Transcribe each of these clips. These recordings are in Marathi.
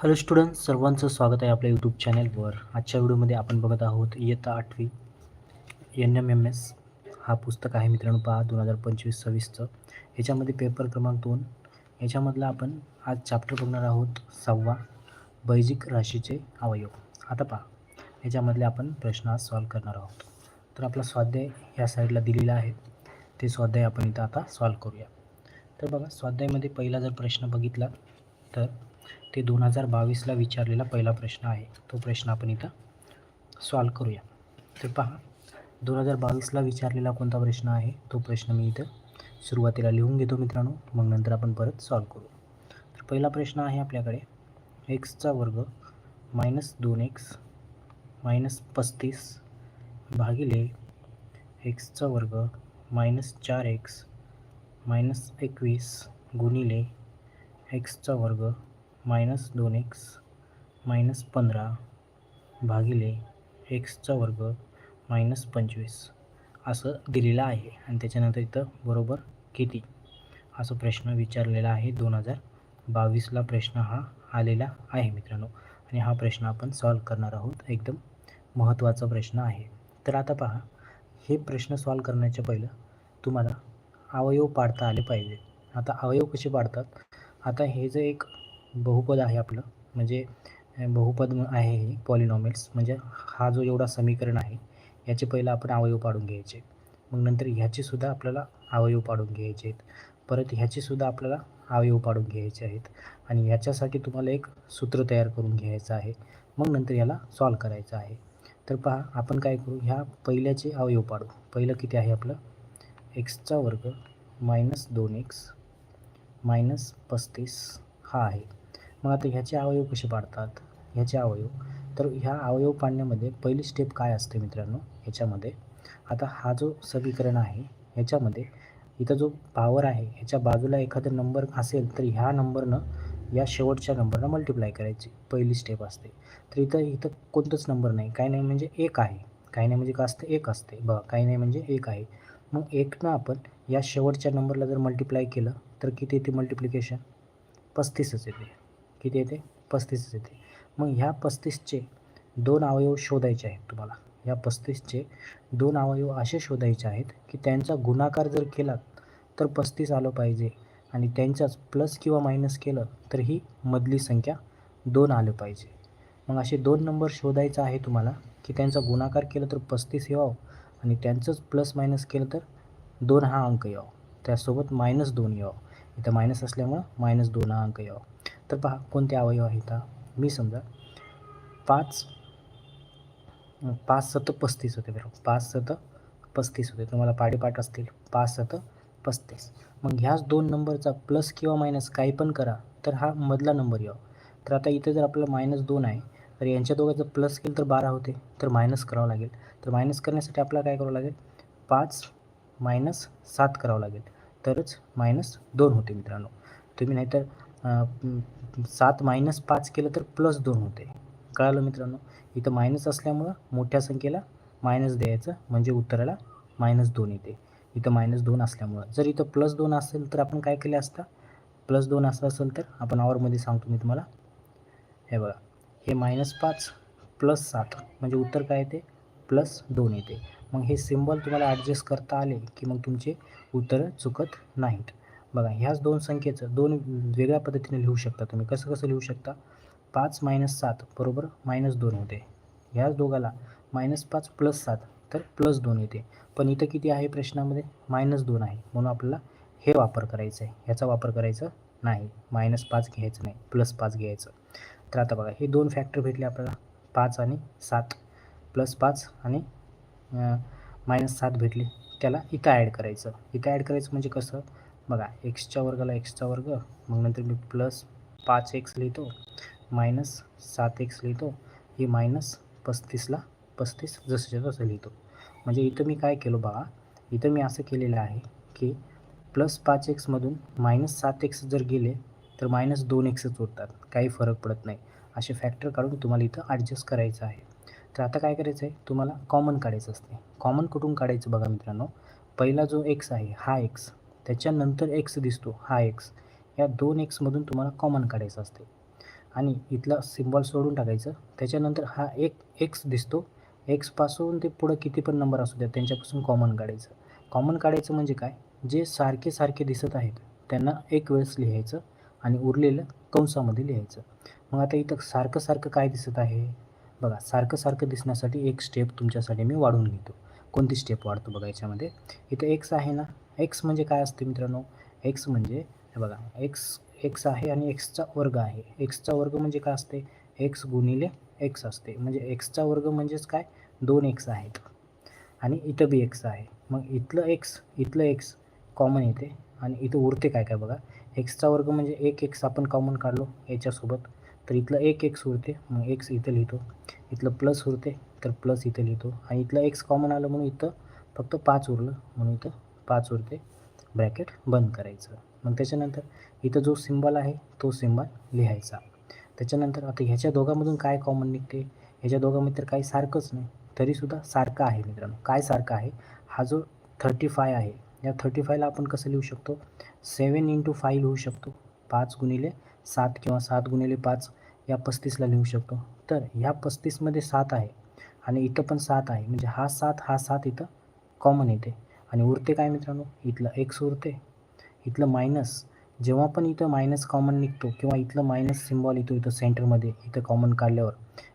हॅलो स्टुडंट सर्वांचं स्वागत आहे आपल्या यूट्यूब चॅनलवर आजच्या व्हिडिओमध्ये आपण बघत आहोत इयत्ता आठवी एन एम एम एस हा पुस्तक आहे मित्रांनो पहा दोन हजार पंचवीस सव्वीसचं. याच्यामध्ये पेपर क्रमांक दोन. याच्यामधला आपण आज चॅप्टर बघणार आहोत सहावा बैजिक राशीचे अवयव. आता पहा याच्यामधले आपण प्रश्न आज सॉल्व करणार आहोत. तर आपला स्वाध्याय ह्या साईडला दिलेला आहे. ते स्वाध्याय आपण इथं आता सॉल्व करूया. तर बघा स्वाध्यायमध्ये पहिला जर प्रश्न बघितला तर ते दोन हजार बावीसला विचारलेला पहिला प्रश्न आहे. तो प्रश्न आपण इथं सॉल्व करूया. तर पहा दोन हजार बावीसला विचारलेला कोणता प्रश्न आहे? तो प्रश्न मी इथं सुरुवातीला लिहून घेतो मित्रांनो. मग नंतर आपण परत सॉल्व करू. तर पहिला प्रश्न आहे आपल्याकडे. एक्सचा वर्ग मायनस दोन एक्स मायनस पस्तीस भागिले एक्सचा वर्ग मायनस चार एक्स मायनस एकवीस गुणिले एक्सचा वर्ग मायनस दोन एक्स मायनस पंधरा भागिले एक्सचा वर्ग मायनस पंचवीस असं दिलेलं आहे. आणि त्याच्यानंतर इथं बरोबर किती? असं प्रश्न विचारलेला आहे. दोन हजार बावीसला प्रश्न हा आलेला आहे मित्रांनो. आणि हा प्रश्न आपण सॉल्व करणार आहोत. एकदम महत्त्वाचा प्रश्न आहे. तर आता पहा हे प्रश्न सॉल्व करण्याच्या पहिलं तुम्हाला अवयव पाडता आले पाहिजे. आता अवयव कसे पाडतात? आता हे जे एक बहुपद आहे आपलं. म्हणजे बहुपद आहे हे पॉलिनॉमिल्स म्हणजे हा जो एवढा समीकरण आहे याचे पहिलं आपण अवयव पाडून घ्यायचे. मग नंतर ह्याचेसुद्धा आपल्याला अवयव पाडून घ्यायचे आहेत. परत ह्याचेसुद्धा आपल्याला अवयव पाडून घ्यायचे आहेत. आणि ह्याच्यासाठी तुम्हाला एक सूत्र तयार करून घ्यायचं आहे. मग नंतर याला सॉल्व करायचं आहे. तर पहा आपण काय करू? ह्या पहिल्याचे अवयव पाडू. पहिलं किती आहे आपलं? एक्सचा वर्ग मायनस दोन एक्स मायनस पस्तीस हा आहे. मग आता ह्याचे अवयव कसे पाडतात? ह्याचे अवयव. तर ह्या अवयव पाडण्यामध्ये पहिली स्टेप काय असते मित्रांनो? ह्याच्यामध्ये आता हा जो समीकरण आहे ह्याच्यामध्ये इथं जो पॉवर आहे ह्याच्या बाजूला एखादा नंबर असेल तर ह्या नंबरनं या शेवटच्या नंबरनं मल्टिप्लाय करायची. पहिली स्टेप असते. तर इथं इथं कोणतंच नंबर नाही. काही नाही म्हणजे एक आहे. काही नाही म्हणजे का असतं? एक असते. बघा काही नाही म्हणजे एक आहे. मग एकनं आपण या शेवटच्या नंबरला जर मल्टिप्लाय केलं तर किती येते मल्टिप्लिकेशन पस्तीसच येते. किती येते? पस्तीसच येते. मग ह्या पस्तीसचे दोन अवयव शोधायचे आहेत तुम्हाला. या पस्तीसचे दोन अवयव असे शोधायचे आहेत की त्यांचा गुणाकार जर केला तर पस्तीस आलं पाहिजे आणि त्यांच्याच प्लस किंवा मायनस केलं तर ही मधली संख्या दोन आलं पाहिजे. मग असे दोन नंबर शोधायचा आहे तुम्हाला की त्यांचा गुणाकार केलं तर पस्तीस यावं आणि त्यांचंच प्लस मायनस केलं तर दोन हा अंक यावं. त्यासोबत मायनस दोन यावं. इथं मायनस असल्यामुळं मायनस दोन हा अंक यावं. तर पहा कोणते अवयव आहेत मी समजा पाच पाच सत पस्तीस होते बरोबर पाच सत पस्तीस होते. तुम्हाला पाडेपाठ असतील पाच सत पस्तीस. मग ह्याच दोन नंबरचा प्लस किंवा मायनस काही पण करा तर हा मधला नंबर यावा. तर आता इथे जर आपलं मायनस दोन आहे तर यांच्या दोघांचं प्लस केलं तर बारा होते. तर मायनस करावं लागेल. तर मायनस करण्यासाठी आपल्याला काय करावं लागेल? पाच मायनस सात करावं लागेल. तरच मायनस दोन होते मित्रांनो. तुम्ही नाहीतर सात मायनस पाच केलं तर प्लस दोन होते. कळालं मित्रांनो? इथं मायनस असल्यामुळं मोठ्या संख्येला मायनस द्यायचं म्हणजे उत्तराला मायनस दोन येते. इथं मायनस दोन असल्यामुळं. जर इथं प्लस दोन असेल तर आपण काय केले असता? प्लस दोन असं असेल तर आपण आवरमध्ये सांगतो मी तुम्हाला. हे बघा. हे मायनस पाच प्लस सात म्हणजे उत्तर काय येते? प्लस दोन येते. मग हे सिम्बॉल तुम्हाला ॲडजस्ट करता आले की मग तुमचे उत्तरं चुकत नाहीत. बघा ह्याच दोन संख्येचं दोन वेगळ्या पद्धतीने लिहू शकता तुम्ही. कसं कसं लिहू शकता? पाच मायनस सात बरोबर? मायनस दोन होते. ह्याच दोघाला मायनस पाच प्लस सात तर प्लस दोन येते. पण इथं किती आहे प्रश्नामध्ये? मायनस दोन आहे. म्हणून आपल्याला हे वापर करायचं आहे ह्याचा वापर करायचा नाही. मायनस पाच घ्यायचं नाही. प्लस पाच घ्यायचं. तर आता बघा हे दोन फॅक्टर भेटले आपल्याला. पाच आणि सात. प्लस पाच आणि मायनस सात भेटले. त्याला इथं ॲड करायचं. इथं ॲड करायचं म्हणजे कसं? बघा एक्सच्या वर्गाला एक्सचा वर्ग मग नंतर मी प्लस पाच एक्स लिहितो मायनस सात एक्स लिहितो हे मायनस पस्तीसला पस्तीस जसंच्या तसं लिहितो. म्हणजे इथं मी काय केलो बघा इथं मी असं केलेलं आहे की प्लस पाच एक्समधून मायनस सात एक्स जर गेले तर मायनस दोन एक्सच उरतात काही फरक पडत नाही. असे फॅक्टर काढून तुम्हाला इथं ॲडजस्ट करायचं आहे. तर आता काय करायचं आहे? तुम्हाला कॉमन काढायचं असते. कॉमन कुठून काढायचं बघा मित्रांनो? पहिला जो एक्स आहे हा एक्स त्याच्यानंतर एक्स दिसतो. हा एक्स या दोन एक्समधून तुम्हाला कॉमन काढायचं असते. आणि इथला सिम्बॉल सोडून टाकायचं. त्याच्यानंतर हा एक एक्स दिसतो. एक्सपासून ते पुढं किती पण नंबर असू द्या त्यांच्यापासून कॉमन काढायचं. कॉमन काढायचं म्हणजे काय? जे सारखे सारखे दिसत आहेत त्यांना एक वेळेस लिहायचं आणि उरलेलं कंसामध्ये लिहायचं. मग आता इथं सारखं सारखं काय दिसत आहे? बघा सारखं सारखं दिसण्यासाठी एक स्टेप तुमच्यासाठी मी वाढवून घेतो. कोणती स्टेप वाढतो बघा याच्यामध्ये? इथं एक्स आहे ना एक्स म्हणजे काय असते मित्रांनो? एक्स म्हणजे हे बघा एक्स एक्स आहे आणि एक्सचा वर्ग आहे. एक्सचा वर्ग म्हणजे काय असते? एक्स गुणिले एक्स असते. म्हणजे एक्सचा वर्ग म्हणजेच काय? दोन एक्स आहेत. आणि इथं बी एक्स आहे. मग इथलं एक्स इथलं एक्स कॉमन येते. आणि इथं उरते काय काय बघा? एक्सचा वर्ग म्हणजे एक एक्स आपण कॉमन काढलो याच्यासोबत. तर इथलं एक एक्स उरते मग एक्स इथं लिहितो. इथलं प्लस उरते तर प्लस इथं लिहितो. आणि इथलं एक्स कॉमन आलं म्हणून इथं फक्त पाच उरलं. म्हणून इथं पाच उरते ब्रॅकेट बंद करायचं. मग त्याच्यानंतर इथं जो सिम्बॉल आहे तो सिम्बॉल लिहायचा. त्याच्यानंतर आता ह्याच्या दोघांमधून काय कॉमन निघते? ह्याच्या दोघांमध्ये तर काही सारखंच नाही. तरीसुद्धा सारखं आहे मित्रांनो. काय सारखं आहे? हा जो थर्टी फाय आहे या थर्टी फायला आपण कसं लिहू शकतो? सेवन इंटू फाय लिहू शकतो. पाच गुणिले सात किंवा सात गुणिले पाच या पस्तीसला लिहू शकतो. तर ह्या पस्तीसमध्ये सात आहे आणि इथं पण सात आहे. म्हणजे हा सात हा सात इथं कॉमन येते. आणि उरते काय मित्रांनो? इथलं एक्स उरते. इथलं मायनस जेव्हा पण इथं मायनस कॉमन निघतो किंवा इथलं मायनस सिम्बॉल येतो इथं सेंटरमध्ये इथं कॉमन काढल्यावर.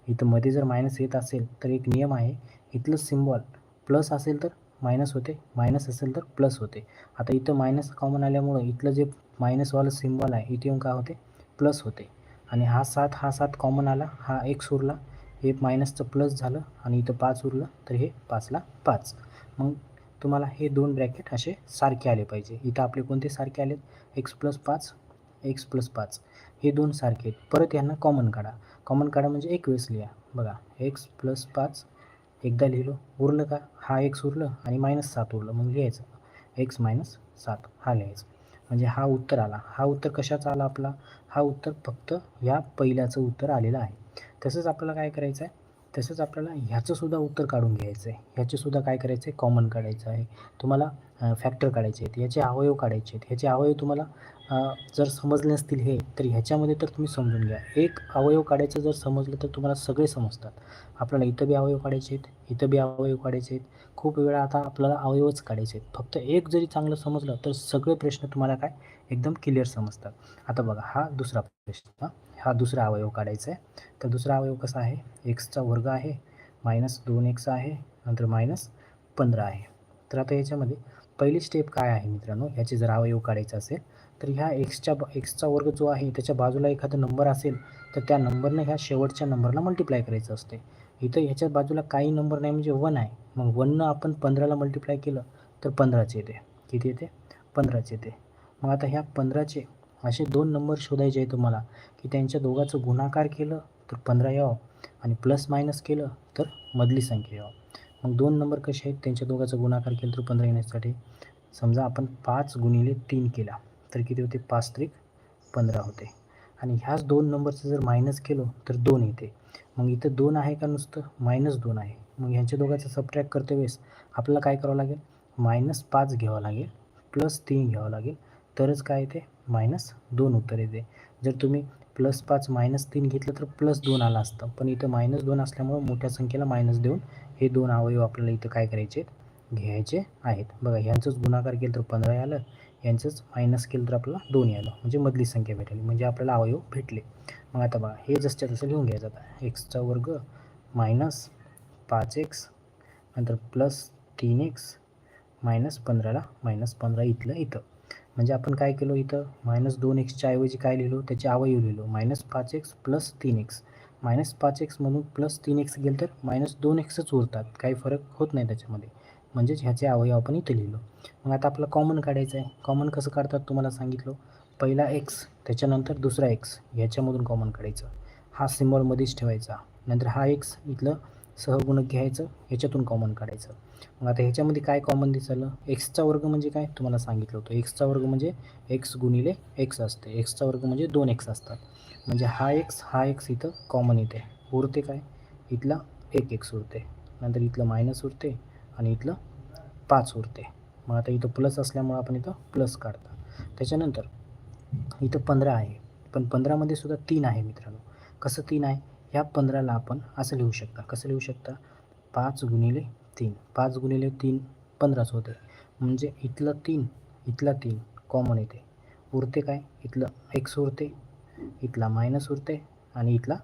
इथं मध्ये जर मायनस येत असेल तर एक नियम आहे इथलं सिम्बॉल प्लस असेल तर मायनस होते मायनस असेल तर प्लस होते. आता इथं मायनस कॉमन आल्यामुळं इथलं जे मायनसवालं सिम्बॉल आहे इथे येऊन काय होते? प्लस होते. आणि हा सात हा सात कॉमन आला हा एक उरला हे मायनसचं प्लस झालं आणि इथं पाच उरलं तर हे पाचला पाच. मग तुम्हाला हे दोन ब्रॅकेट असे सारखे आले पाहिजे. इथं आपले कोणते सारखे आलेत? एक्स प्लस पाच एक्स प्लस पाच. हे दोन सारखे आहेत. परत यांना कॉमन काढा. कॉमन काढा म्हणजे एक वेळेस लिहा. बघा एक्स प्लस पाच एकदा लिहिलो उरलं का? हा एक्स उरलं आणि मायनस सात उरलं. मग लिहायचं. एक्स मायनस सात. हा लिहायचं. म्हणजे हा उत्तर आला. हा उत्तर कशाचा आला आपला? हा उत्तर फक्त ह्या पहिल्याचं उत्तर आलेलं आहे. तसंच आपल्याला काय करायचं आहे तसंच आपल्याला ह्याचंसुद्धा उत्तर काढून घ्यायचं आहे ह्याचेसुद्धा काय करायचं आहे कॉमन काढायचं आहे. तुम्हाला फॅक्टर काढायचे आहेत. ह्याचे अवयव काढायचे आहेत. ह्याचे अवयव तुम्हाला जर समजले नसतील हे तर ह्याच्यामध्ये तर तुम्ही समजून घ्या. एक अवयव काढायचं जर समजलं तर तुम्हाला सगळे समजतात. आपल्याला इथं बी अवयव काढायचे आहेत इथं बी अवयव काढायचे आहेत. खूप वेळा आता आपल्याला अवयवच काढायचे आहेत. फक्त एक जरी चांगलं समजलं तर सगळे प्रश्न तुम्हाला काय? एकदम क्लिअर समजतात. आता बघा हा दुसरा प्रश्न. हा दुसरा अवयव काढायचा आहे. तर दुसरा अवयव कसा आहे? एक्सचा वर्ग आहे मायनस दोन एक्स आहे नंतर मायनस पंधरा आहे. तर आता याच्यामध्ये पहिली स्टेप काय आहे मित्रांनो? ह्याचे जर अवयव काढायचा असेल तर ह्या एक्सच्या एक्सचा वर्ग जो आहे त्याच्या बाजूला एखादा नंबर असेल तर त्या नंबरनं ह्या शेवटच्या नंबरला मल्टिप्लाय करायचं असते इथं ह्याच्या बाजूला काही नंबर नाही म्हणजे वन आहे. मग वननं आपण पंधराला मल्टिप्लाय केलं तर पंधराचे येते. किती येते? पंधराचे येते. मग आता ह्या पंधराचे असे दोन नंबर शोधायचे आहे तुम्हाला की त्यांच्या दोघाचं गुणाकार केलं तर पंधरा यावं आणि प्लस मायनस केलं तर मधली संख्या यावं. मग दोन नंबर कसे आहेत? त्यांच्या दोघाचं गुणाकार केलं तर पंधरा येण्यासाठी. समजा आपण पाच गुणिले तीन केला तर किती होते? पाच त्रिक पंधरा होते. आणि ह्याच दोन नंबरचं जर मायनस केलं तर दोन येते. मग इथं दोन आहे का नुसतं? मायनस दोन आहे. मग ह्यांच्या दोघांचं सबट्रॅक करते वेळेस आपल्याला काय करावं लागेल? मायनस पाच घ्यावं लागेल प्लस तीन घ्यावं लागेल. तरच काय येते? मायनस दोन उत्तर येते. जर तुम्ही प्लस पाच मायनस तीन घेतलं तर प्लस दोन आला असतं. पण इथं मायनस दोन असल्यामुळं मोठ्या संख्येला मायनस देऊन हे दोन अवयव आपल्याला इथं काय करायचे? आहेत घ्यायचे आहेत. बघा ह्यांचंच गुणाकार केलं तर पंधरा आलं. यांचंच मायनस केलं तर आपल्याला दोन आलं म्हणजे मधली संख्या भेटली. म्हणजे आपल्याला अवयव भेटले. मग आता बघा हे जसच्या तसं लिहून घ्यायचं आता. एक्सचा वर्ग मायनस पाच एक्स नंतर प्लस तीन एक्स मायनस पंधराला मायनस पंधरा इथलं इथं. म्हणजे आपण काय केलो इथं? मायनस दोन एक्सच्या ऐवजी काय लिहिलो? त्याचे अवयव लिहिलो. मायनस पाच एक्स प्लस तीन एक्स मायनस पाच एक्समधून प्लस तीन एक्स गेलं तर मायनस दोन एक्सच उरतात. काही फरक होत नाही त्याच्यामध्ये. म्हणजेच ह्याचे अवयव आपण इथं लिहिलो. मग आता आपलं कॉमन काढायचं आहे. कॉमन कसं काढतात तुम्हाला सांगितलं? पहिला एक्स त्याच्यानंतर दुसरा एक्स ह्याच्यामधून कॉमन काढायचं. हा सिम्बॉलमध्येच ठेवायचा. नंतर हा एक्स इथलं सहगुणक घ्यायचं. ह्याच्यातून कॉमन काढायचं. मग आता ह्याच्यामध्ये काय कॉमन दिसलं? एक्सचा वर्ग म्हणजे काय? तुम्हाला सांगितलं होतं. एक्सचा वर्ग म्हणजे एक्स गुणिले एक्स असते. एक्सचा वर्ग म्हणजे दोन एक्स असतात. म्हणजे हा एक्स हा एक्स इथं कॉमन येते. उरते काय? इथला एक एक्स उरते. नंतर इथलं मायनस उरते आणि इथलं पाच उरते. मग आता इथं प्लस असल्यामुळं आपण इथं प्लस काढतात त्याच्यानंतर इथं पंधरा आहे. पण पंधरामध्ये सुद्धा तीन आहे मित्रांनो. कसं तीन आहे? ह्या पंधराला आपण असं लिहू शकता. कसं लिहू शकता? पाच गुणिले तीन. पाच गुणिले तीन पंधराच होते म्हणजे इथलं तीन इथला तीन कॉमन येते. उरते काय? इथलं एक्स उरते इथला मायनस उरते आणि इथला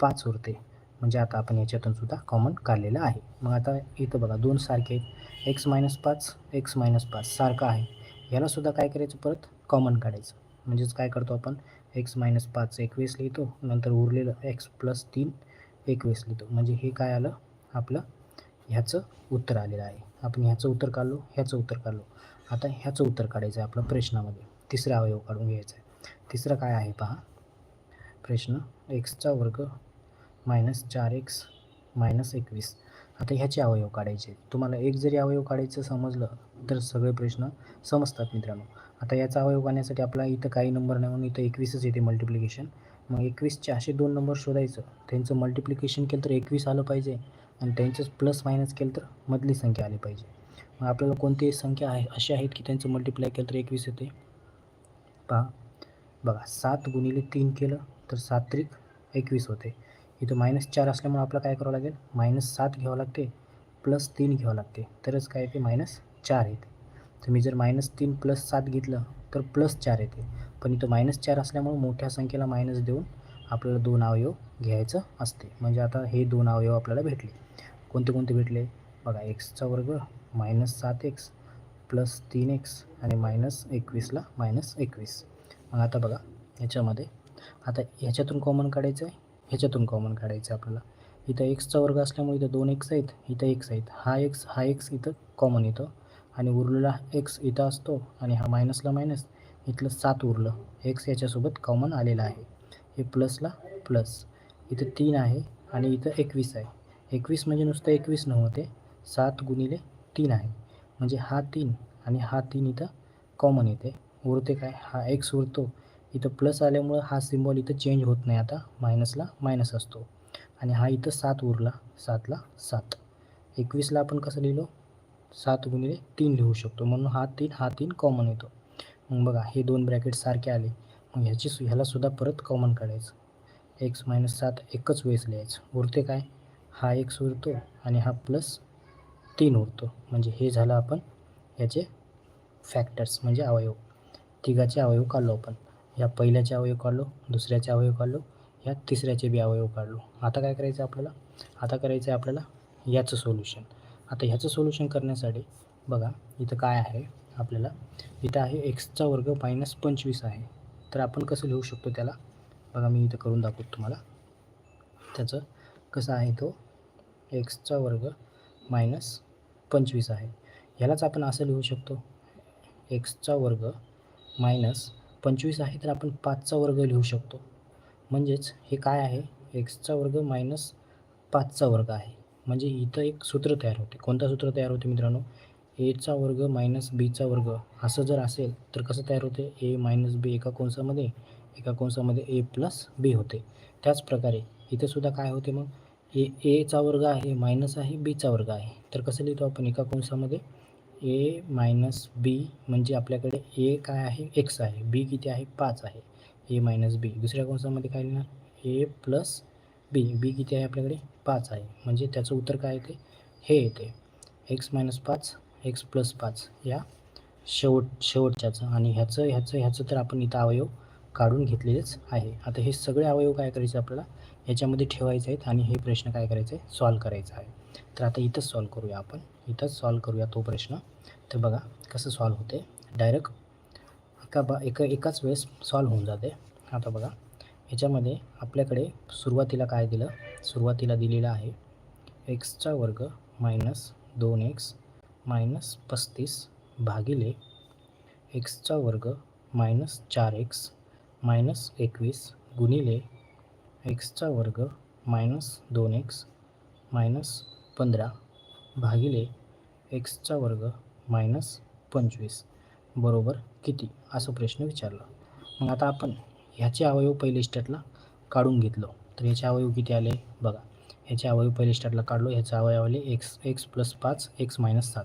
पाच उरते. म्हणजे आता आपण याच्यातून सुद्धा कॉमन काढलेलं आहे. मग आता इथं बघा दोन सारखे आहेत. एक्स मायनस पाच एक्स मायनस पाच सारखं आहे. यालासुद्धा काय करायचं परत? कॉमन काढायचं. म्हणजेच काय करतो आपण? एक्स मायनस पाच एकवीस लिहितो. नंतर उरलेलं एक्स प्लस तीन एकवीस लिहितो. म्हणजे हे काय आलं? आपलं ह्याचं उत्तर आलेलं आहे. आपण ह्याचं उत्तर काढलो ह्याचं उत्तर काढलो. आता ह्याचं उत्तर काढायचं आहे आपलं प्रश्नामध्ये. तिसरा अवयव काढून घ्यायचा आहे. तिसरं काय आहे पहा? प्रश्न एक्सचा वर्ग मायनस चार एक्स मायनस एकवीस. आता ह्याचे अवयव काढायचे तुम्हाला एक जरी अवयव काढायचं समजलं तर सगळे प्रश्न समजतात मित्रांनो. आता याचा अवयव काढण्यासाठी आपला इथं काही नंबर नाही म्हणून इथं एकवीसच येते मल्टिप्लिकेशन मग एकवीसचे असे दोन नंबर शोधायचं. त्यांचं मल्टिप्लिकेशन केलं तर एकवीस आलं पाहिजे. आणि त्यांचंच प्लस मायनस केलं तर मधली संख्या आली पाहिजे. मग आपल्याला कोणती संख्या आहे अशी आहेत की त्यांचं मल्टिप्लाय केलं तर एकवीस येते. पहा बघा सात गुणिले तीन केलं तर सात त्रिक एकवीस होते. इथं मायनस चार असल्यामुळे आपल्याला काय करावं लागेल? मायनस सात घ्यावं लागते प्लस तीन घ्यावं लागते. तरच काय येते? मायनस चार येते. तर मी जर मायनस तीन प्लस सात घेतलं तर प्लस चार येते. पण इथं मायनस चार असल्यामुळे मोठ्या संख्येला मायनस देऊन आपल्याला दोन अवयव घ्यायचं असते. म्हणजे आता हे दोन अवयव आपल्याला भेटले. कोणते कोणते भेटले? बघा एक्सचा वर्ग मायनस सात एक्स प्लस तीन एक्स आणि मायनस एकवीसला मायनस एकवीस. मग आता बघा ह्याच्यामध्ये आता ह्याच्यातून कॉमन काढायचं आहे? ह्याच्यातून कॉमन काढायचं आहे आपल्याला. इथं एक्सचा वर्ग असल्यामुळे इथं दोन एक्स आहेत इथं एक्स आहेत. हा एक्स हा एक्स इथं कॉमन येतो. आणि उरलेला एक्स इथं असतो आणि हा मायनसला मायनस इथलं सात उरलं. एक्स याच्यासोबत कॉमन आलेला आहे. हे प्लसला प्लस इथं तीन आहे आणि इथं एकवीस आहे. एकवीस म्हणजे नुसतं एकवीस नव्हते सात गुणिले तीन आहे. म्हणजे हा तीन आणि हा तीन इथं कॉमन येते. उरते काय? हा एक्स उरतो इथं प्लस आल्यामुळं हा सिम्बॉल इथं चेंज होत नाही. आता मायनसला मायनस असतो. आणि हा इथं सात उरला. सातला सात. एकवीसला आपण कसं लिहिलो? सात गुणिले तीन लिहू शकतो. म्हणून हा तीन हा तीन कॉमन येतो. मग बघा हे दोन ब्रॅकेट सारखे आले. मग ह्याची सु ह्यालासुद्धा परत कॉमन काढायचं. एक्स मायनस सात एकच वेळेस लिहायचं. उरते काय? हा एक्स उरतो आणि हा प्लस तीन उरतो. म्हणजे हे झालं आपण याचे फॅक्टर्स म्हणजे अवयव. तिघाचे अवयव काढलो आपण. या पहिल्याचे अवयव काढलो दुसऱ्याचे अवयव काढलो या तिसऱ्याचे बी अवयव काढलो. आता काय करायचं आपल्याला? आता करायचं आहे आपल्याला याचं सोल्युशन आता ह्याचं सोल्युशन करण्यासाठी बघा इथं काय आहे आपल्याला? इथं आहे एक्सचा वर्ग मायनस पंचवीस आहे. तर आपण कसं लिहू शकतो त्याला? बघा मी इथं करून दाखवतो तुम्हाला. त्याचं कसं आहे तो? एक्सचा वर्ग मायनस पंचवीस आहे. ह्यालाच आपण असं लिहू शकतो. एक्सचा वर्ग मायनस पंचवीस आहे तर आपण पाचचा वर्ग लिहू शकतो. म्हणजेच हे काय आहे? एक्सचा वर्ग मायनस पाचचा वर्ग आहे. म्हणजे इथं एक सूत्र तयार होते. कोणतं सूत्र तयार होते मित्रांनो? एचा वर्ग मायनस बीचा वर्ग. असं जर असेल तर कसं तयार होते? ए मायनस बी एका कोणसामध्ये एका कोणसामध्ये ए प्लस बी होते. त्याचप्रकारे इथंसुद्धा काय होते मग? ए एचा वर्ग आहे मायनस आहे बीचा वर्ग आहे. तर कसं लिहितो आपण? एका कोणसामध्ये ए मायनस बी म्हणजे आपल्याकडे ए काय आहे? एक्स आहे. बी किती आहे? पाच आहे. A minus B. दुसऱ्या कोणसामध्ये काय लिहिणार? ए प्लस बी. बी किती आहे आपल्याकडे? पाच आहे. म्हणजे त्याचं उत्तर काय येते? हे येते. एक्स मायनस पाच एक्स प्लस पाच या शेवट शेवटच्याचं आणि ह्याचं ह्याचं ह्याचं तर आपण इथं अवयव काढून घेतलेलेच आहे. आता हे सगळे अवयव काय करायचे आपल्याला? याच्यामध्ये ठेवायचे आहेत आणि हे प्रश्न काय करायचे? आहे सॉल्व करायचा आहे. तर आता इथंच सॉल्व करूया आपण. इथंच सॉल्व करूया तो प्रश्न. तर बघा कसं सॉल्व होते? डायरेक्ट एका बा एका एकाच वेळेस सॉल्व होऊन जाते. आता बघा ह्याच्यामध्ये आपल्याकडे सुरुवातीला काय दिलं? सुरुवातीला दिलेलं आहे. एक्सचा वर्ग मायनस दोन एक्स मायनस पस्तीस भागिले एक्सचा वर्ग मायनस चार एक्स मायनस एकवीस गुणिले एक्सचा वर्ग मायनस दोन एक्स मायनस पंधरा भागिले एक्सचा वर्ग मायनस पंचवीस. बरोबर किती? असं प्रश्न विचारला. मग आता आपण ह्याचे अवयव पहिले स्टेटला काढून घेतलो. तर ह्याचे अवयव किती आले? बघा. ह्याचे अवयव पहिले स्टार्टला काढलो ह्याचा अवयव आले एक्स एक्स प्लस पाच एक्स मायनस सात.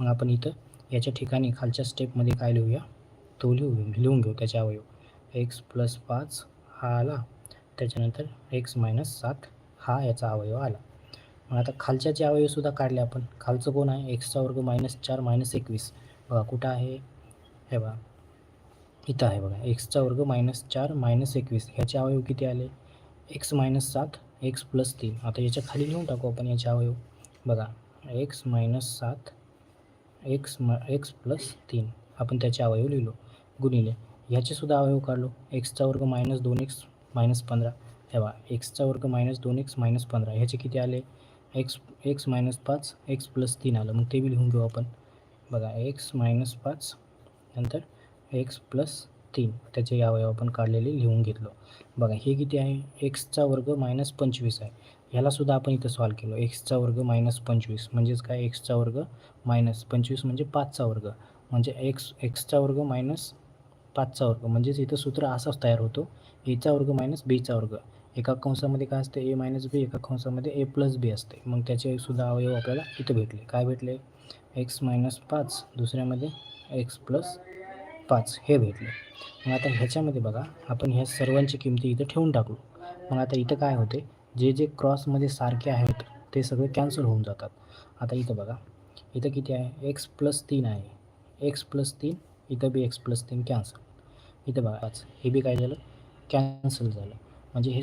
मग आपण इथं याच्या ठिकाणी खालच्या स्टेपमध्ये काय लिहूया? तो लिहू लिहून घेऊ त्याचे अवयव. एक्स प्लस पाच हा आला त्याच्यानंतर एक्स मायनस सात हा याचा अवयव आला. मग आता खालच्याचे अवयवसुद्धा काढले आपण खालचं कोण आहे? एक्सचा वर्ग मायनस चार मायनस एकवीस. बघा कुठं आहे? हे बघा. इथं आहे बघा. एक्सचा वर्ग मायनस चार मायनस एकवीस. ह्याचे अवयव किती आले? एक्स मायनस सात एक्स प्लस तीन. आता याच्या खाली लिहून टाकू आपण याचे अवयव. बघा एक्स मायनस सात एक्स म एक्स प्लस तीन. आपण त्याचे अवयव लिहिलो गुणिले. ह्याचेसुद्धा अवयव काढलो. एक्सचा वर्ग मायनस दोन एक्स मायनस पंधरा. तेव्हा एक्सचा वर्ग मायनस दोन एक्स मायनस पंधरा. ह्याचे किती आले? एक्स एक्स मायनस पाच एक्स प्लस तीन आलं. मग ते बी लिहून घेऊ आपण. बघा एक्स मायनस पाच नंतर एक्स प्लस तीन. त्याचे अवयव आपण काढलेले लिहून घेतलो. बघा हे किती आहे? एक्सचा वर्ग मायनस पंचवीस आहे. ह्यालासुद्धा आपण इथं सॉल्व केलो. एक्सचा वर्ग मायनस पंचवीस. म्हणजेच काय? एक्सचा वर्ग मायनस पंचवीस म्हणजे पाचचा वर्ग. म्हणजे एक्स एक्सचा वर्ग मायनस पाचचा वर्ग. म्हणजेच इथं सूत्र असाच तयार होतो. एचा वर्ग मायनस बीचा वर्ग. एका कंसामध्ये काय असते? ए मायनस बी एका कंसामध्ये ए प्लस बी असते. मग त्याचे सुद्धा अवयव आपल्याला इथं भेटले. काय भेटले? एक्स मायनस पाच. दुसऱ्यामध्ये एक्स प्लस पाच हे भेटले. मग आता ह्याच्यामध्ये बघा आपण ह्या सर्वांची किमती इथं ठेवून टाकलो मग आता इथं काय होते जे जे क्रॉसमध्ये सारखे आहेत ते सगळे कॅन्सल होऊन जातात. आता इथं बघा इथं किती आहे? एक्स प्लस तीन आहे. एक्स प्लस तीन इथं बी एक्स प्लस तीन कॅन्सल. इथं बघा पाच. हे बी काय झालं? कॅन्सल झालं. म्हणजे हे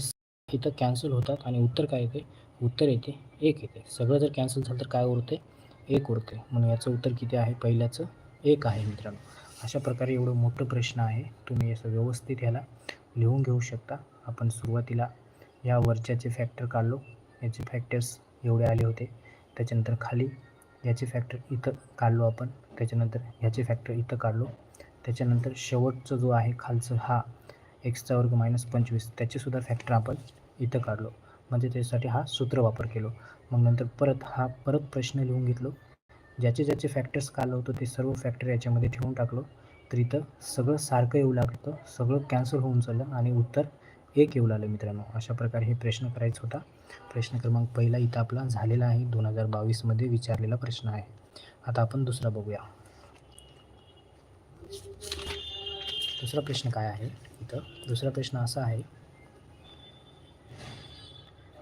इथं कॅन्सल होतात आणि उत्तर काय येते? उत्तर येते एक येते. सगळं जर कॅन्सल झालं तर काय उरते? एक उरते. म्हणून याचं उत्तर किती आहे? पहिल्याचं एक आहे मित्रांनो. अशा प्रकारे एवढं मोठं प्रश्न आहे. तुम्ही असं व्यवस्थित ह्याला लिहून घेऊ शकता. आपण सुरुवातीला या वरच्याचे फॅक्टर काढलो. याचे फॅक्टर्स एवढे आले होते. त्याच्यानंतर खाली याचे फॅक्टर इथं काढलो आपण. त्याच्यानंतर ह्याचे फॅक्टर इथं काढलो. त्याच्यानंतर शेवटचं जो आहे खालचं हा एक्सचा वर्ग मायनस पंचवीस त्याचेसुद्धा फॅक्टर आपण इथं काढलो. म्हणजे त्याच्यासाठी हा सूत्र वापर केलो. मग नंतर परत हा परत प्रश्न लिहून घेतलो. ज्याचे ज्याचे फॅक्टर्स काढलं होतं ते सर्व फॅक्टर याच्यामध्ये ठेवून टाकलो. तर इथं सगळं सारखं येऊ लागतं सगळं कॅन्सल होऊन चाललं आणि उत्तर एक येऊ लागलं मित्रांनो. अशा प्रकारे हे प्रश्न करायचा होता. प्रश्न क्रमांक पहिला इथं आपला झालेला आहे. दोन हजार बावीसमध्ये विचारलेला प्रश्न आहे. आता आपण दुसरा बघूया. दुसरा प्रश्न काय आहे? इथं दुसरा प्रश्न असा आहे.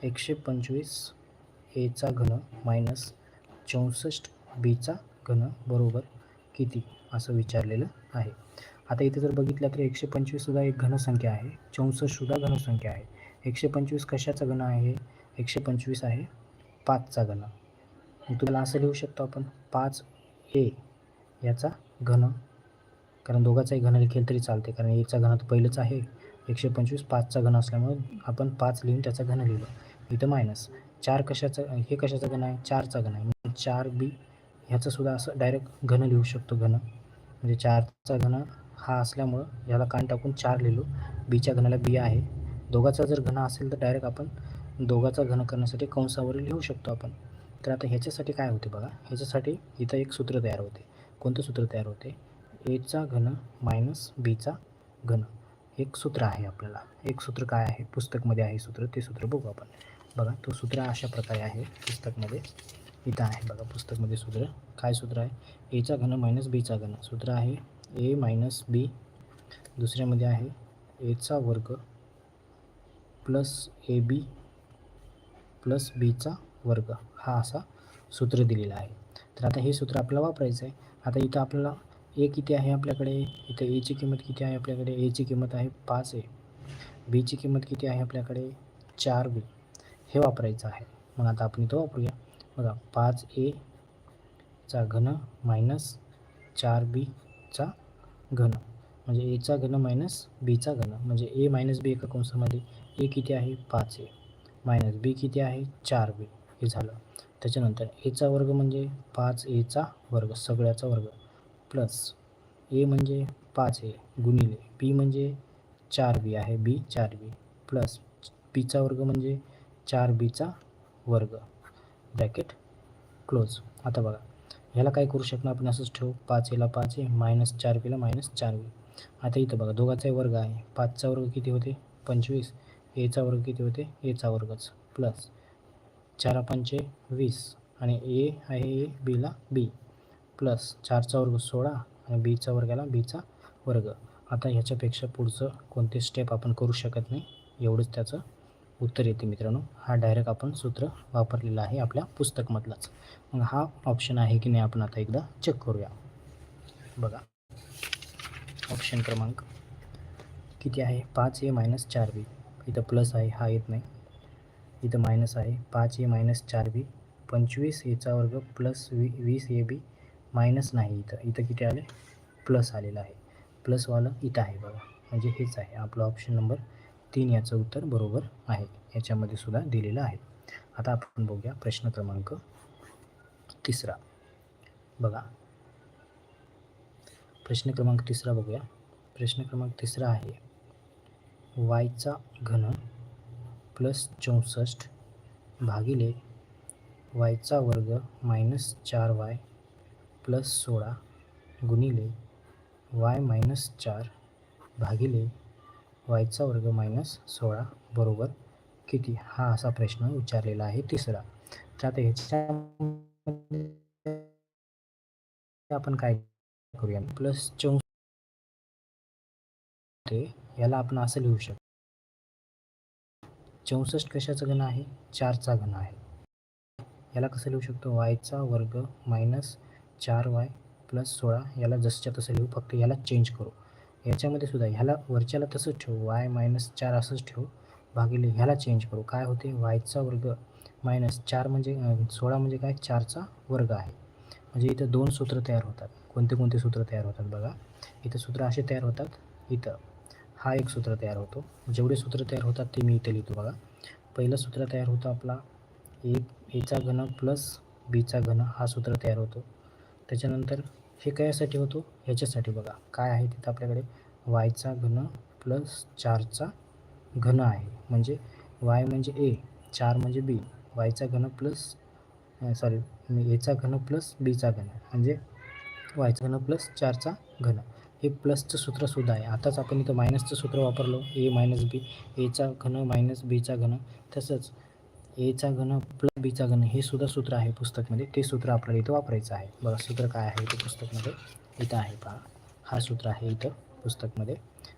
एकशे पंचवीस एचा घन मायनस चौसष्ट बीचा घन बरोबर किती? असं विचारलेलं आहे. आता इथे जर बघितलं तर एकशे पंचवीससुद्धा एक घनसंख्या आहे. चौसष्टसुद्धा घनसंख्या आहे. एकशे पंचवीस कशाचा घन आहे? एकशे पंचवीस आहे पाचचा घन. मग तुम्हाला असं लिहू शकतो आपण पाच ए याचा घन. कारण दोघाचाही घन लिखेल तरी चालते कारण एचा घन तर पहिलंच आहे. एकशे पंचवीस पाचचा घन असल्यामुळे आपण पाच लिहून त्याचा घन लिहिलं. इथं मायनस चार कशाचं हे कशाचा घन आहे? चारचा घन आहे. म्हणजे चार बी ह्याचंसुद्धा असं डायरेक्ट घन लिहू शकतो घन. म्हणजे चारचा घन हा असल्यामुळं ह्याला कान टाकून चार लिहिलो. बीच्या घनाला बी आहे. दोघाचा जर घन असेल तर डायरेक्ट आपण दोघाचा घन करण्यासाठी कंसावर लिहू शकतो आपण. तर आता ह्याच्यासाठी काय होते बघा. ह्याच्यासाठी इथं एक सूत्र तयार होते. कोणतं सूत्र तयार होते? एचा घन मायनस बीचा घन. एक सूत्र आहे आपल्याला. एक सूत्र काय आहे? पुस्तकमध्ये आहे सूत्र. ते सूत्र बघू आपण. बघा तो सूत्र अशा प्रकारे आहे पुस्तकमध्ये. इथं आहे बघा पुस्तकमध्ये सूत्र काय सूत्र आहे? एचा घन मायनस बीचा घन. सूत्र आहे ए मायनस बी दुसऱ्यामध्ये आहे एचा वर्ग प्लस ए बी प्लस बीचा वर्ग. हा असा सूत्र दिलेला आहे. तर आता हे सूत्र आपल्याला वापरायचं आहे. आता इथं आपल्याला ए किती आहे आपल्याकडे? इथं एची किंमत किती आहे आपल्याकडे? एची किंमत आहे पाच ए बीची किंमत किती आहे आपल्याकडे? चार बी हे वापरायचं आहे. मग आता आपण इथं वापरूया. बघा पाच ए चा घन मायनस चार बीचा घन. म्हणजे एचा घन मायनस बीचा घन. म्हणजे ए मायनस बी एका कंसामध्ये ए किती आहे? पाच ए. मायनस बी किती आहे? चार बी. हे झालं. त्याच्यानंतर एचा वर्ग म्हणजे पाच एचा वर्ग सगळ्याचा वर्ग. प्लस ए म्हणजे पाच ए गुणिले बी म्हणजे चार बी आहे. बी चार बी. प्लस बीचा वर्ग म्हणजे चार बीचा वर्ग. ब्रॅकेट. क्लोज. आता बघा. ह्याला काय करू शकणार आपण असंच ठेवू. पाच एला पाच ए मायनस चार बीला मायनस चार बी आता इथं बघा. दोघाचाही वर्ग आहे. पाचचा वर्ग किती होते? पंचवीस. एचा वर्ग किती होते? एचा वर्गच. प्लस चारा पंचे वीस. आणि ए आहे ए बीला बी. प्लस चारचा वर्ग सोळा आणि बीचा वर्गाला बीचा वर्ग. आता ह्याच्यापेक्षा पुढचं कोणते स्टेप आपण करू शकत नाही? एवढंच त्याचं उत्तर येते मित्रांनो. हा डायरेक्ट आपण सूत्र वापरलेला आहे आपल्या पुस्तकमधलाच. मग हा ऑप्शन आहे की नाही आपण आता एकदा चेक करूया. बघा. ऑप्शन क्रमांक किती आहे? पाच ए मायनस चार बी. इथं प्लस आहे हा येत नाही. इथं मायनस आहे पाच ए मायनस चार बी. पंचवीस एचा वर्ग प्लस वी वीस ए बी मायनस नाही इथं. इथं किती आले? प्लस आलेलं आहे. प्लसवालं इथं आहे बघा. म्हणजे हेच आहे. आपलं ऑप्शन नंबर तीन याचं उत्तर बरोबर आहे. याच्यामध्ये सुद्धा दिलेलं आहे. आता आपण बघूया प्रश्न क्रमांक तिसरा. बघा. प्रश्न क्रमांक तिसरा बघूया. प्रश्न क्रमांक तिसरा आहे. वायचा घन प्लस चौसष्ट भागिले वायचा वर्ग मायनस चार वाय प्लस सोळा गुणिले वाय मायनस चार भागिले वायचा वर्ग मायनस सोळा बरोबर किती? हा असा प्रश्न विचारलेला आहे तिसरा. तर आता ह्याच्या आपण काय करूया? प्लस चौ ते याला आपण असं लिहू शकतो. चौसष्ट कशाचा घन आहे? चारचा घन आहे. याला कसं लिहू शकतो? वायचा वर्ग मायनस चार वाय प्लस सोळा याला जसच्या तसं लिहू. फक्त याला चेंज करू. याच्यामध्ये सुद्धा ह्याला वरच्याला तसंच ठेवू. वाय मायनस चार असंच ठेवू. भागिले ह्याला चेंज करू. काय होते? वायचा वर्ग मायनस चार म्हणजे सोळा म्हणजे काय? चारचा वर्ग आहे. म्हणजे इथं दोन सूत्र तयार होतात. कोणते कोणते सूत्र तयार होतात बघा. इथं सूत्र असे तयार होतात. इथं हा एक सूत्र तयार होतो. जेवढे सूत्र तयार होतात ते मी इथे लिहितो बघा. पहिलं सूत्र तयार होतं आपला. ए एचा घन प्लस बीचा घन हा सूत्र तयार होतो. त्याच्यानंतर हे कशासाठी होतो? ह्याच्यासाठी बघा. काय आहे तिथं आपल्याकडे? वायचा घन प्लस चारचा घन आहे. म्हणजे वाय म्हणजे ए चार म्हणजे बी वायचा घन प्लस सॉरी एचा घन प्लस बीचा घन. म्हणजे वायचा घन प्लस चारचा घन. हे प्लसचं सूत्रसुद्धा आहे. आताच आपण इथं मायनसचं सूत्र वापरलो. ए मायनस बी एचा घन मायनस बीचा घन. तसंच एचा घन प्लस बीचा घन हे सुद्धा सूत्र आहे पुस्तकमध्ये. ते सूत्र आपल्याला इथं वापरायचं आहे. बघा सूत्र काय आहे ते पुस्तकमध्ये? इथं आहे पहा. हा सूत्र आहे इथं पुस्तकमध्ये.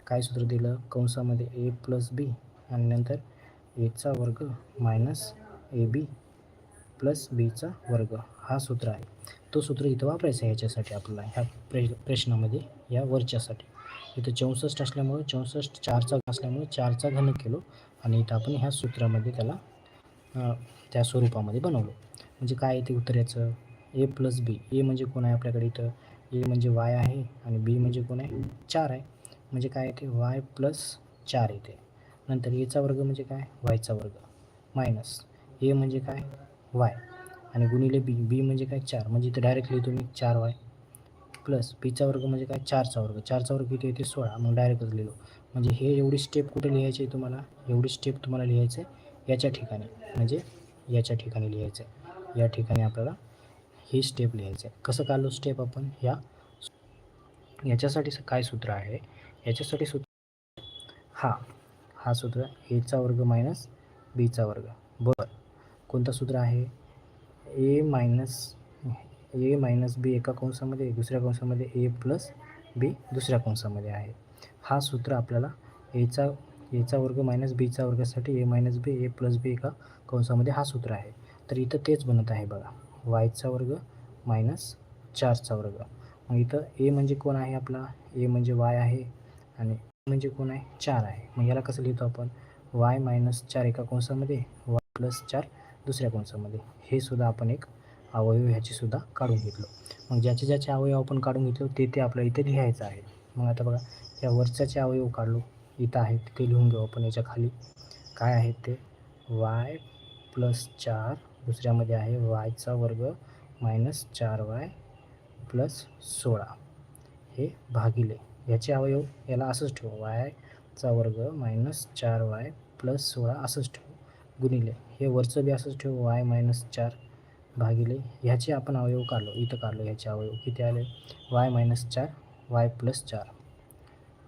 काय सूत्र दिलं? कंसामध्ये ए प्लस बी आणि नंतर एचा वर्ग मायनस ए बी प्लस बीचा वर्ग. हा सूत्र आहे. तो सूत्र इथं वापरायचा आहे याच्यासाठी आपल्याला ह्या प्रे प्रश्नामध्ये या वरच्यासाठी. इथं चौसष्ट असल्यामुळे चौसष्ट चारचा असल्यामुळे चारचा घन केलो. आणि इथं आपण ह्या सूत्रामध्ये त्याला त्या स्वरूपामध्ये बनवलो. म्हणजे काय येते उत्तर याचं ए प्लस बी ए म्हणजे कोण आहे आपल्याकडे इथं? ए म्हणजे वाय आहे आणि बी म्हणजे कोण आहे? चार आहे. म्हणजे काय येते वाय प्लस चार येते नंतर एचा वर्ग म्हणजे काय? वायचा वर्ग. मायनस ए म्हणजे काय? वाय आणि गुणिले बी बी म्हणजे काय? चार. म्हणजे इथं डायरेक्ट लिहितो मी चार वाय प्लस बीचा वर्ग म्हणजे काय? चारचा वर्ग. चारचा वर्ग किती येते सोळा. मग डायरेक्टच लिहिलो. म्हणजे हे एवढी स्टेप कुठे लिहायची आहे तुम्हाला? एवढी स्टेप तुम्हाला लिहायचं आहे. याच्या ठिकाणी म्हणजे याच्या ठिकाणी लिहायचं आहे या ठिकाणी आपल्याला ही स्टेप लिहायचं आहे कसं काढलो स्टेप आपण? या याच्यासाठी स- काय सूत्र आहे? याच्यासाठी सूत्र हा हा सूत्र एचा वर्ग मायनस बीचा वर्ग. बरं. कोणता सूत्र आहे? ए मायनस ए मायनस बी एका कंसामध्ये दुसऱ्या कंसामध्ये ए प्लस बी दुसऱ्या कंसामध्ये आहे. हा सूत्र आपल्याला एचा एचा वर्ग मायनस बीचा वर्गासाठी ए मायनस बी ए प्लस बी एका कंसामध्ये हा सूत्र आहे. तर इथं तेच बनत आहे बघा. वायचा वर्ग मायनस चारचा वर्ग. मग इथं ए म्हणजे कोण आहे आपला? ए म्हणजे वाय आहे आणि म्हणजे कोण आहे? चार आहे. मग याला कसं लिहितो आपण? वाय मायनस चार एका कंसामध्ये वाय प्लस चार दुसऱ्या कंसामध्ये. हे सुद्धा आपण एक अवयव ह्याची सुद्धा काढून घेतलो. मग ज्याचे ज्याचे अवयव आपण काढून घेतलो ते ते आपल्याला इथे लिहायचं आहे. मग आता बघा या वरच्याचे अवयव काढलो. इथं आहेत ते लिहून घेऊ आपण याच्या खाली. काय आहेत ते? वाय प्लस चार दुसऱ्यामध्ये आहे वायचा वर्ग मायनस चार वाय प्लस सोळा. हे भागिले. याचे अवयव याला असंच ठेवू. वायचा वर्ग मायनस चार वाय प्लस सोळा असंच ठेवू. गुणिले. हे वरचं बी असंच ठेवू. वाय मायनस चार भागिले. ह्याचे आपण अवयव काढलो. इथं काढलो ह्याचे अवयव. किती आले? वाय मायनस चार वाय प्लस चार.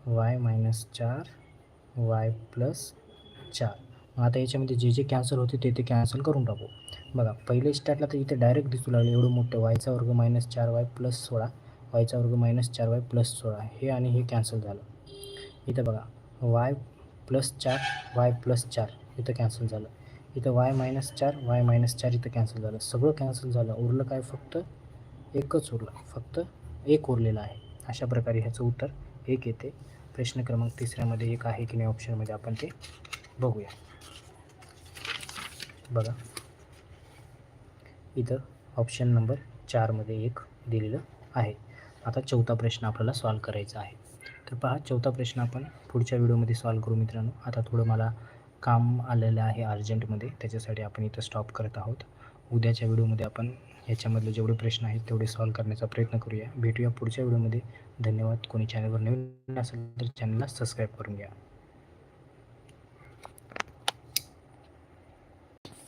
वाय मायनस चार वाय प्लस चार. मग आता याच्यामध्ये जे जे कॅन्सल होते ते ते कॅन्सल करून टाकू. बघा पहिले स्टार्टला तर इथे डायरेक्ट दिसू लागले एवढं मोठं वायचा वर्ग मायनस चार वाय प्लस सोळा. वायचा वर्ग मायनस चार वाय प्लस सोळा. हे आणि हे कॅन्सल झालं. इथं बघा वाय प्लस चार वाय प्लस चार इथं कॅन्सल झालं. इथं वाय मायनस चार वाय मायनस चार इथं कॅन्सल झालं. सगळं कॅन्सल झालं. उरलं काय फक्त? एकच उरलं. फक्त एक उरलेलं आहे. अशा प्रकारे ह्याचं उत्तर एक येते. प्रश्न क्रमांक तिसऱ्यामध्ये एक आहे की नाही ऑप्शनमध्ये आपण ते बघूया. बघा. इथं ऑप्शन नंबर चारमध्ये एक दिलेलं आहे. आता चौथा प्रश्न आपल्याला सॉल्व करायचा आहे. तर पहा चौथा प्रश्न आपण पुढच्या व्हिडिओमध्ये सॉल्व करू मित्रांनो. आता थोडं मला काम आलेलं आहे अर्जंटमध्ये. त्याच्यासाठी आपण इथं स्टॉप करत आहोत. उद्याच्या व्हिडिओमध्ये आपण याच्यामधले जेवढे प्रश्न आहेत तेवढे सॉल्व करण्याचा प्रयत्न करूया. भेटूया पुढच्या व्हिडिओमध्ये धन्यवाद. कोणी चॅनलवर नवीन असेल तर चॅनलला सबस्क्राईब करून घ्या.